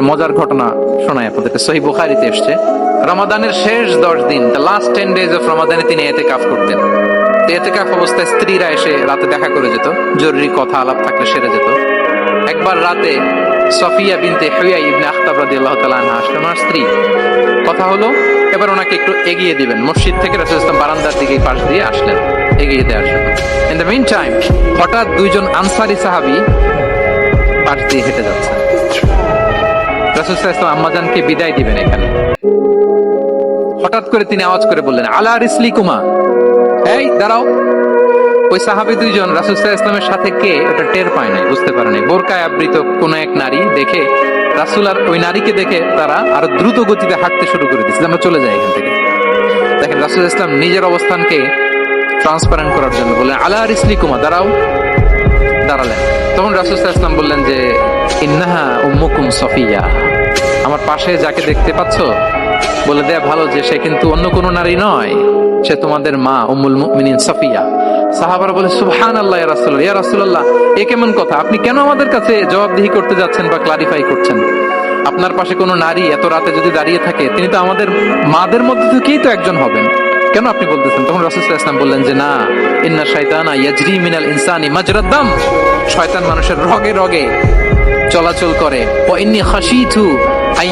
একটা মজার ঘটনা শোনায় আপনাদেরকে। সহি বুখারিতে এসছে, রমাদানের শেষ দশ দিন the last ten days of রমাদানে তিনি এতে কাফ করতেন। এতে কাফ অবস্থায় স্ত্রীরা এসে রাতে দেখা করে যেত, জরুরি কথা, আলাপ থাকলে সেরে যেত। একবার রাতে সফিয়া বিনতে হুইয়া ইবনে আখতাব রাদিয়াল্লাহু তাআলা আনহা আসলেন। ওনার স্ত্রী, কথা হলো, এবার ওনাকে একটু এগিয়ে দিবেন। মসজিদ থেকে রাসূল ইসলাম বারান্দার দিকে পাশ দিয়ে আসলেন, এগিয়ে দেওয়ার জন্য। ইন দ্য মিন টাইম হঠাৎ দুইজন আনসারি সাহাবি পাশ দিয়ে হেঁটে যাচ্ছেন। রাসূল ওয়াসাল্লাম আম্মাজানকে বিদায় দিবেন এখানে। হঠাৎ করে তিনি আওয়াজ করে বললেন, আলা রিসলিকুমা? এই, দাঁড়াও। ওই সাহাবি দুইজন রাসুল ইসলামের সাথে কে? ওটা টের পায় নাই, বুঝতে পারে নাই। বোরকায় আবৃত কোন এক নারী দেখে রাসুল আর ওই নারীকে দেখে তারা আরও দ্রুত গতিতে হাঁটতে শুরু করে দিচ্ছে আমরা চলে যাই এখান থেকে। দেখেন রাসুল ইসলাম নিজের অবস্থানকে ট্রান্সপারেন্ট করার জন্য বললেন, আলা রিসলি কুমা দাঁড়াও। দাঁড়ালেন। তখন রাসুল ইসলাম বললেন যে, ইন্নাহা উম্মুকুম সফিয়া। আমার পাশে যাকে দেখতে পাচ্ছ, বলে দেয়া ভালো যে সে কিন্তু অন্য কোনো নারী নয়। সে তোমাদের মা, উম্মুল মুমিনিন সফিয়া। সাহাবারা বলে সুবহান আল্লাহ রাসূলুল্লাহ, ইয়া রাসূলুল্লাহ, এ কেমন কথা? আপনি কেন আমাদের কাছে জবাবদিহি করতে যাচ্ছেন বা ক্লারিফাই করছেন? আপনার পাশে কোনো নারী এত রাতে যদি দাঁড়িয়ে থাকে, তিনি তো আমাদের মাদের মধ্যে থেকেই তো একজন হবেন। কেন আপনি বলতেছেন? তখন রাসূল সাল্লাল্লাহু আলাইহি ওয়াসাল্লাম বললেন যে, না, ইন্না শাইতানা ইয়াজরি মিনাল ইনসানি মাজরাদ দাম। শয়তান মানুষের রগে রগে চলাচল করে। ও ইন্নি খাশিতু ফি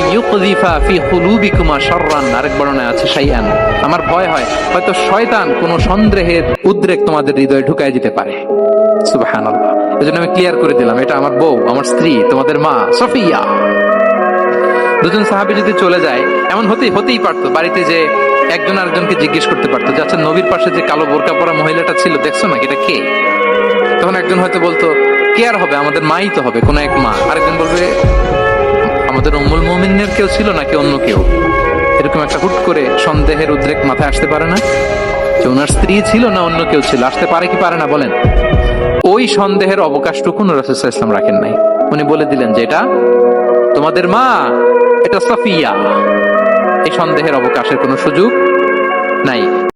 আরেক বর্ণনায় আছে, শাইআন। আমার ভয় হয়, হয়তো শয়তান কোনো সন্দেহের উদ্রেক তোমাদের হৃদয়ে ঢুকায় দিতে পারে। সুবহানাল্লাহ। এজন্য আমি ক্লিয়ার করে দিলাম, এটা আমার বউ, আমার স্ত্রী, তোমাদের মা, সফিয়া। দুজন সাহাবী যদি চলে যায়, এমন হতেই হতেই পারতো, বাড়িতে যে একজন আরেকজনকে জিজ্ঞেস করতে পারতো, যে আচ্ছা নবীর পাশে যে কালো বোরকা পরা মহিলাটা ছিল, দেখছ না এটা কে? তখন একজন হয়তো বলতো, কে আর হবে? আমাদের মাই তো হবে, কোনো এক মা। আরেকজন বলবে আমাদের উম্মুল মুমিনের কেউ ছিল নাকি অন্য কেউ? এরকম একটা হুট করে সন্দেহের উদ্রেক মাথায় আসতে পারে না? যে ওনার স্ত্রী ছিল না অন্য কেউ ছিল? আসতে পারে কি পারে না? বলেন। ওই সন্দেহের অবকাশটুকু রাসুল ইসলাম রাখেন নাই। উনি বলে দিলেন যে এটা তোমাদের মা, এটা সাফিয়া। এই সন্দেহের অবকাশের কোনো সুযোগ নাই।